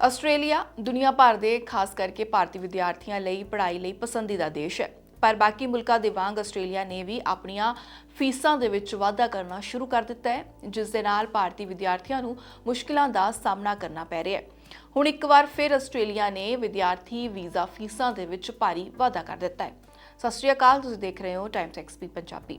Australia ਦੁਨੀਆ ਭਰ ਦੇ ਖਾਸ ਕਰਕੇ ਭਾਰਤੀ ਵਿਦਿਆਰਥੀਆਂ ਲਈ ਪੜ੍ਹਾਈ ਲਈ ਪਸੰਦੀਦਾ ਦੇਸ਼ ਹੈ। ਪਰ ਬਾਕੀ ਮੁਲਕਾਂ ਦੇ ਵਾਂਗ ਆਸਟ੍ਰੇਲੀਆ ਨੇ ਵੀ ਆਪਣੀਆਂ ਫੀਸਾਂ ਦੇ ਵਿੱਚ ਵਾਧਾ ਕਰਨਾ ਸ਼ੁਰੂ ਕਰ ਦਿੱਤਾ ਹੈ, ਜਿਸ ਦੇ ਨਾਲ ਭਾਰਤੀ ਵਿਦਿਆਰਥੀਆਂ ਨੂੰ ਮੁਸ਼ਕਲਾਂ ਦਾ ਸਾਹਮਣਾ ਕਰਨਾ ਪੈ ਰਿਹਾ ਹੈ। ਹੁਣ ਇੱਕ ਵਾਰ ਫਿਰ ਆਸਟ੍ਰੇਲੀਆ ਨੇ ਵਿਦਿਆਰਥੀ ਵੀਜ਼ਾ ਫੀਸਾਂ ਦੇ ਵਿੱਚ ਭਾਰੀ ਵਾਧਾ ਕਰ ਦਿੱਤਾ ਹੈ। ਸਤਿ ਸ਼੍ਰੀ ਅਕਾਲ, ਤੁਸੀਂ ਦੇਖ ਰਹੇ ਹੋ time tax XP Punjabi.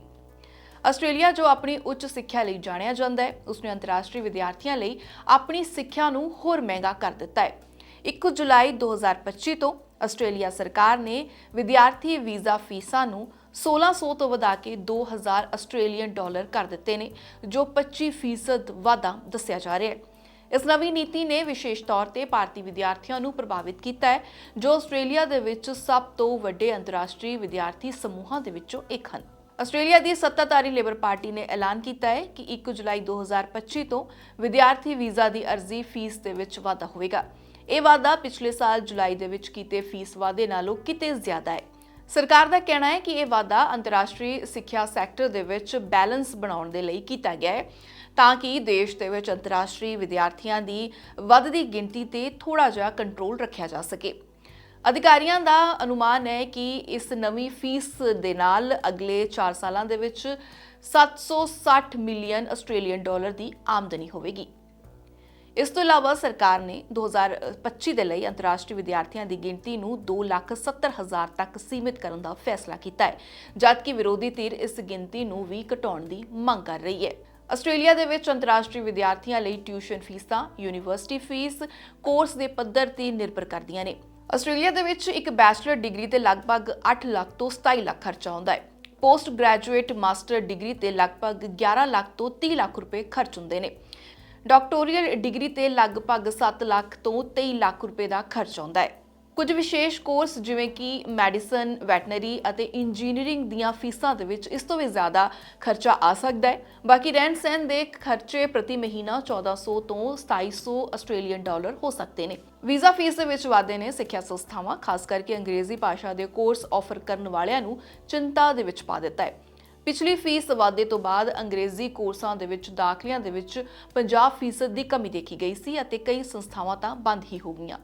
Australia, ਜੋ ਆਪਣੀ ਉੱਚ ਸਿੱਖਿਆ ਲਈ ਜਾਣਿਆ ਜਾਂਦਾ ਹੈ, ਉਸਨੇ ਅੰਤਰਰਾਸ਼ਟਰੀ ਵਿਦਿਆਰਥੀਆਂ ਲਈ ਆਪਣੀ ਸਿੱਖਿਆ ਨੂੰ ਹੋਰ ਮਹਿੰਗਾ ਕਰ ਦਿੱਤਾ ਹੈ। 1 ਜੁਲਾਈ 2025 ਤੋਂ ਆਸਟ੍ਰੇਲੀਆ ਸਰਕਾਰ ਨੇ ਵਿਦਿਆਰਥੀ ਵੀਜ਼ਾ ਫੀਸਾਂ ਨੂੰ 1600 ਤੋਂ ਵਧਾ ਕੇ 2000 ਆਸਟ੍ਰੇਲੀਅਨ ਡਾਲਰ ਕਰ ਦਿੱਤੇ ਨੇ, ਜੋ 25% ਵਾਧਾ ਦੱਸਿਆ ਜਾ ਰਿਹਾ ਹੈ। ਇਸ ਨਵੀਂ ਨੀਤੀ ਨੇ ਵਿਸ਼ੇਸ਼ ਤੌਰ ਤੇ ਭਾਰਤੀ ਵਿਦਿਆਰਥੀਆਂ ਨੂੰ ਪ੍ਰਭਾਵਿਤ ਕੀਤਾ ਹੈ, ਜੋ ਆਸਟ੍ਰੇਲੀਆ ਦੇ ਵਿੱਚ ਸਭ ਤੋਂ ਵੱਡੇ ਅੰਤਰਰਾਸ਼ਟਰੀ ਵਿਦਿਆਰਥੀ ਸਮੂਹਾਂ ਦੇ ਵਿੱਚੋਂ ਇੱਕ ਹਨ। ਆਸਟ੍ਰੇਲੀਆ ਦੀ ਸੱਤਾਧਾਰੀ ਲੇਬਰ ਪਾਰਟੀ ਨੇ ਐਲਾਨ ਕੀਤਾ ਹੈ ਕਿ 1 ਜੁਲਾਈ 2025 ਤੋਂ ਵਿਦਿਆਰਥੀ ਵੀਜ਼ਾ ਦੀ ਅਰਜ਼ੀ ਫੀਸ ਦੇ ਵਿੱਚ ਵਾਧਾ ਹੋਵੇਗਾ। ਇਹ ਵਾਧਾ ਪਿਛਲੇ ਸਾਲ ਜੁਲਾਈ ਦੇ ਵਿੱਚ ਕੀਤੇ ਫੀਸ ਵਾਧੇ ਨਾਲੋਂ ਕਿਤੇ ਜ਼ਿਆਦਾ ਹੈ। ਸਰਕਾਰ ਦਾ ਕਹਿਣਾ ਹੈ ਕਿ ਇਹ ਵਾਧਾ ਅੰਤਰਰਾਸ਼ਟਰੀ ਸਿੱਖਿਆ ਸੈਕਟਰ ਦੇ ਵਿੱਚ ਬੈਲੈਂਸ ਬਣਾਉਣ ਦੇ ਲਈ ਕੀਤਾ ਗਿਆ ਹੈ, ਤਾਂ ਕਿ ਦੇਸ਼ ਦੇ ਵਿੱਚ ਅੰਤਰਰਾਸ਼ਟਰੀ ਵਿਦਿਆਰਥੀਆਂ ਦੀ ਵੱਧਦੀ ਗਿਣਤੀ ਤੇ ਥੋੜਾ ਜਿਹਾ ਕੰਟਰੋਲ ਰੱਖਿਆ ਜਾ ਸਕੇ। ਅਧਿਕਾਰੀਆਂ ਦਾ ਅਨੁਮਾਨ ਹੈ ਕਿ ਇਸ ਨਵੀਂ ਫੀਸ ਦੇ ਨਾਲ ਅਗਲੇ 4 ਸਾਲਾਂ ਦੇ ਵਿੱਚ 760 ਮਿਲੀਅਨ ਆਸਟ੍ਰੇਲੀਅਨ ਡਾਲਰ ਦੀ ਆਮਦਨੀ ਹੋਵੇਗੀ। ਇਸ ਤੋਂ ਇਲਾਵਾ ਸਰਕਾਰ ਨੇ 2025 ਦੇ ਲਈ ਅੰਤਰਰਾਸ਼ਟਰੀ ਵਿਦਿਆਰਥੀਆਂ ਦੀ ਗਿਣਤੀ ਨੂੰ 2,70,000 ਤੱਕ ਸੀਮਿਤ ਕਰਨ ਦਾ ਫੈਸਲਾ ਕੀਤਾ ਹੈ ਜਦਕਿ ਵਿਰੋਧੀ ਧਿਰ ਇਸ ਗਿਣਤੀ ਨੂੰ ਵੀ ਘਟਾਉਣ ਦੀ ਮੰਗ ਕਰ ਰਹੀ ਹੈ। ਆਸਟ੍ਰੇਲੀਆ ਦੇ ਵਿੱਚ ਅੰਤਰਰਾਸ਼ਟਰੀ ਵਿਦਿਆਰਥੀਆਂ ਲਈ ਟਿਊਸ਼ਨ ਫੀਸਾਂ ਯੂਨੀਵਰਸਿਟੀ ਫੀਸ ਕੋਰਸ ਦੇ ਪੱਧਰ ਤੇ ਨਿਰਭਰ ਕਰਦੀਆਂ ਨੇ। ਆਸਟ੍ਰੇਲੀਆ ਦੇ ਵਿੱਚ ਇੱਕ ਬੈਚਲਰ ਡਿਗਰੀ ਤੇ ਲਗਭਗ 8 ਲੱਖ ਤੋਂ 27 ਲੱਖ ਖਰਚਾ ਆਉਂਦਾ ਹੈ। ਪੋਸਟ ਗ੍ਰੈਜੂਏਟ ਮਾਸਟਰ ਡਿਗਰੀ ਤੇ ਲਗਭਗ 11 ਲੱਖ ਤੋਂ 30 ਲੱਖ ਰੁਪਏ ਖਰਚ ਹੁੰਦੇ ਨੇ। ਡਾਕਟੋਰੀਅਲ ਡਿਗਰੀ ਤੇ ਲਗਭਗ 7 ਲੱਖ ਤੋਂ 23 ਲੱਖ ਰੁਪਏ ਦਾ ਖਰਚ ਆਉਂਦਾ ਹੈ। ਕੁਝ ਵਿਸ਼ੇਸ਼ ਕੋਰਸ ਜਿਵੇਂ ਕਿ ਮੈਡੀਸਨ ਵੈਟਨਰੀ ਅਤੇ ਇੰਜੀਨੀਅਰਿੰਗ ਦੀਆਂ ਫੀਸਾਂ ਦੇ ਵਿੱਚ ਇਸ ਤੋਂ ਵੀ ਜ਼ਿਆਦਾ ਖਰਚਾ ਆ ਸਕਦਾ ਹੈ। ਬਾਕੀ ਰਹਿਣ ਸਹਿਣ ਦੇ ਖਰਚੇ ਪ੍ਰਤੀ ਮਹੀਨਾ 1400 ਤੋਂ 2700 ਆਸਟ੍ਰੇਲੀਅਨ ਡਾਲਰ ਹੋ ਸਕਦੇ ਨੇ। ਵੀਜ਼ਾ ਫੀਸ ਦੇ ਵਿੱਚ ਵਾਧੇ ਨੇ ਸਿੱਖਿਆ ਸੰਸਥਾਵਾਂ, ਖਾਸ ਕਰਕੇ ਅੰਗਰੇਜ਼ੀ ਭਾਸ਼ਾ ਦੇ ਕੋਰਸ ਆਫਰ ਕਰਨ ਵਾਲਿਆਂ ਨੂੰ ਚਿੰਤਾ ਦੇ ਵਿੱਚ ਪਾ ਦਿੱਤਾ ਹੈ। ਪਿਛਲੀ ਫੀਸ ਵਾਧੇ ਤੋਂ ਬਾਅਦ ਅੰਗਰੇਜ਼ੀ ਕੋਰਸਾਂ ਦੇ ਵਿੱਚ ਦਾਖਲਿਆਂ ਦੇ ਵਿੱਚ 50% ਦੀ ਕਮੀ ਦੇਖੀ ਗਈ ਸੀ ਅਤੇ ਕਈ ਸੰਸਥਾਵਾਂ ਤਾਂ ਬੰਦ ਹੀ ਹੋ ਗਈਆਂ।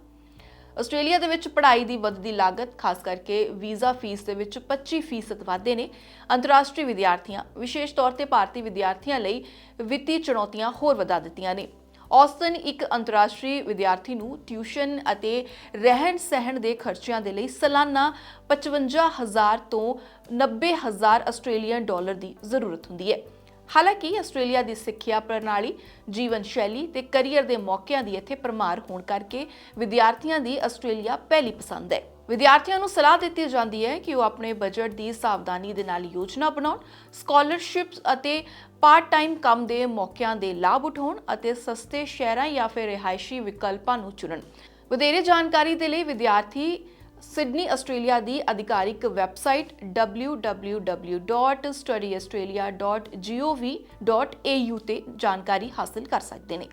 ਆਸਟ੍ਰੇਲੀਆ ਦੇ ਵਿੱਚ ਪੜ੍ਹਾਈ ਦੀ ਵੱਧਦੀ ਲਾਗਤ, ਖਾਸ ਕਰਕੇ ਵੀਜ਼ਾ ਫੀਸ ਦੇ ਵਿੱਚ 25% ਵਾਧੇ ਨੇ। ਅੰਤਰਰਾਸ਼ਟਰੀ ਵਿਦਿਆਰਥੀਆਂ, ਵਿਸ਼ੇਸ਼ ਤੌਰ ਤੇ ਭਾਰਤੀ ਵਿਦਿਆਰਥੀਆਂ ਲਈ ਵਿੱਤੀ ਚੁਣੌਤੀਆਂ ਹੋਰ ਵਧਾ ਦਿੱਤੀਆਂ ਨੇ। ਔਸਤਨ ਇੱਕ ਅੰਤਰਰਾਸ਼ਟਰੀ ਵਿਦਿਆਰਥੀ ਨੂੰ ਟਿਊਸ਼ਨ ਅਤੇ ਰਹਿਣ ਸਹਿਣ ਦੇ ਖਰਚਿਆਂ ਦੇ ਲਈ ਸਾਲਾਨਾ 55000 ਤੋਂ 90000 ਆਸਟ੍ਰੇਲੀਅਨ ਡਾਲਰ ਦੀ ਜ਼ਰੂਰਤ ਹੁੰਦੀ ਹੈ। ਹਾਲਾਂਕਿ ਆਸਟ੍ਰੇਲੀਆ ਦੀ ਸਿੱਖਿਆ ਪ੍ਰਣਾਲੀ, ਜੀਵਨ ਸ਼ੈਲੀ ਤੇ ਕੈਰੀਅਰ ਦੇ ਮੌਕਿਆਂ ਦੀ ਇੱਥੇ ਪਰਮਾਰ ਹੋਣ ਕਰਕੇ ਵਿਦਿਆਰਥੀਆਂ ਦੀ ਆਸਟ੍ਰੇਲੀਆ ਪਹਿਲੀ ਪਸੰਦ ਹੈ। ਵਿਦਿਆਰਥੀਆਂ ਨੂੰ ਸਲਾਹ ਦਿੱਤੀ ਜਾਂਦੀ ਹੈ ਕਿ ਉਹ ਆਪਣੇ ਬਜਟ ਦੀ ਸਾਵਧਾਨੀ ਦੇ ਨਾਲ ਯੋਜਨਾ ਬਣਾਉਣ, ਸਕਾਲਰਸ਼ਿਪਸ ਅਤੇ ਪਾਰਟ ਟਾਈਮ ਕੰਮ ਦੇ ਮੌਕਿਆਂ ਦੇ ਲਾਭ ਉਠਾਉਣ ਅਤੇ ਸਸਤੇ ਸ਼ਹਿਰਾਂ ਜਾਂ ਫਿਰ ਰਿਹਾਇਸ਼ੀ ਵਿਕਲਪਾਂ ਨੂੰ ਚੁਣਨ। ਵਧੇਰੇ ਜਾਣਕਾਰੀ ਦੇ ਲਈ ਵਿਦਿਆਰਥੀ ਸਿਡਨੀ ਆਸਟ੍ਰੇਲੀਆ ਦੀ ਅਧਿਕਾਰਿਕ ਵੈਬਸਾਈਟ www.studyaustralia.gov.au ਤੇ ਜਾਣਕਾਰੀ ਹਾਸਲ ਕਰ ਸਕਦੇ ਨੇ।